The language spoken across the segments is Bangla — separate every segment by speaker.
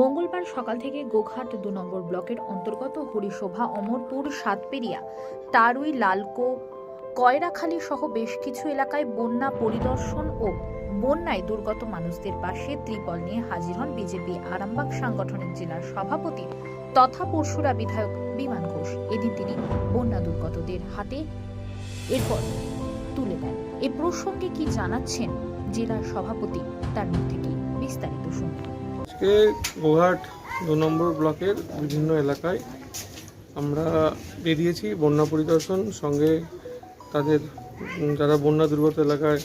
Speaker 1: মঙ্গলবার সকাল থেকে গোঘাট দু নম্বর ব্লকের অন্তর্গত হরিশোভা, অমরপুর, সাতপেরিয়া, তারুই, লালকো, কয়রাখালী সহ বেশ কিছু এলাকায় বন্যা পরিদর্শন ও বন্যায় দুর্গত মানুষদের পাশে ত্রিপল নিয়ে হাজির হন বিজেপি আরামবাগ সাংগঠনিক জেলার সভাপতি তথা পরশুরা বিধায়ক বিমান ঘোষ। এদিন তিনি বন্যা দুর্গতদের হাতে এরপর তুলে দেন। এ প্রসঙ্গে কি জানাচ্ছেন জেলার সভাপতি, তার মুখ থেকে বিস্তারিত শুনুন
Speaker 2: আজকে গোঘাট দু নম্বর ব্লকের বিভিন্ন এলাকায় আমরা বেরিয়েছি বন্যা পরিদর্শন, সঙ্গে তাদের যারা বন্যা দুর্গত এলাকায়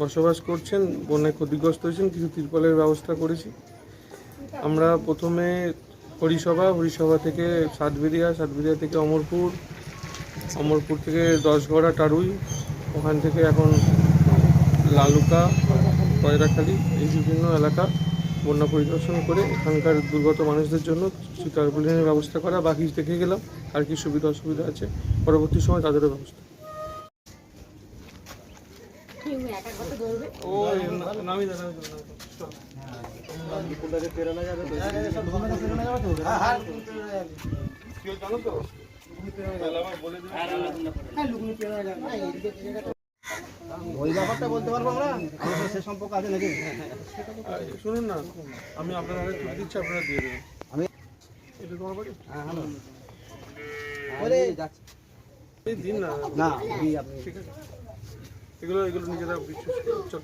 Speaker 2: বসবাস করছেন, বন্যায় ক্ষতিগ্রস্ত হয়েছেন, কিছু তিরপলের ব্যবস্থা করেছি। আমরা প্রথমে হরিসভা হরিসভা থেকে সাতবেরিয়া সাতবেরিয়া থেকে অমরপুর অমরপুর থেকে দশগড়া, টারুই, ওখান থেকে এখন লালুকা, কয়রাখালী, এই বিভিন্ন এলাকা। বন্যা পরিদর্শন করে এখানকার দুর্গত মানুষদের জন্য কিছু টার্পুলিনের ব্যবস্থা করা বাকি দেখে গেলাম আর কি সুবিধা অসুবিধা আছে। পরবর্তী সময় তাদেরও ব্যবস্থা। ও নামি দা নামি দা জানো তো বলে
Speaker 3: ওই ব্যাপারটা বলতে পারব আমরা? আমাদের সে সম্পর্ক আছে নাকি?
Speaker 2: শুনুন না আমি আপনার হাতে তুলে দিচ্ছি আপনারা দিয়ে দেবেন।
Speaker 3: আমি
Speaker 2: এটা তোমার বাড়ি?
Speaker 3: হ্যাঁ হ্যালো। ওরে যাচ্ছি।
Speaker 2: দিন না।
Speaker 3: না
Speaker 2: ঠিক আছে। এগুলো এগুলো নিজেরা বিশ্বাস করো। চল।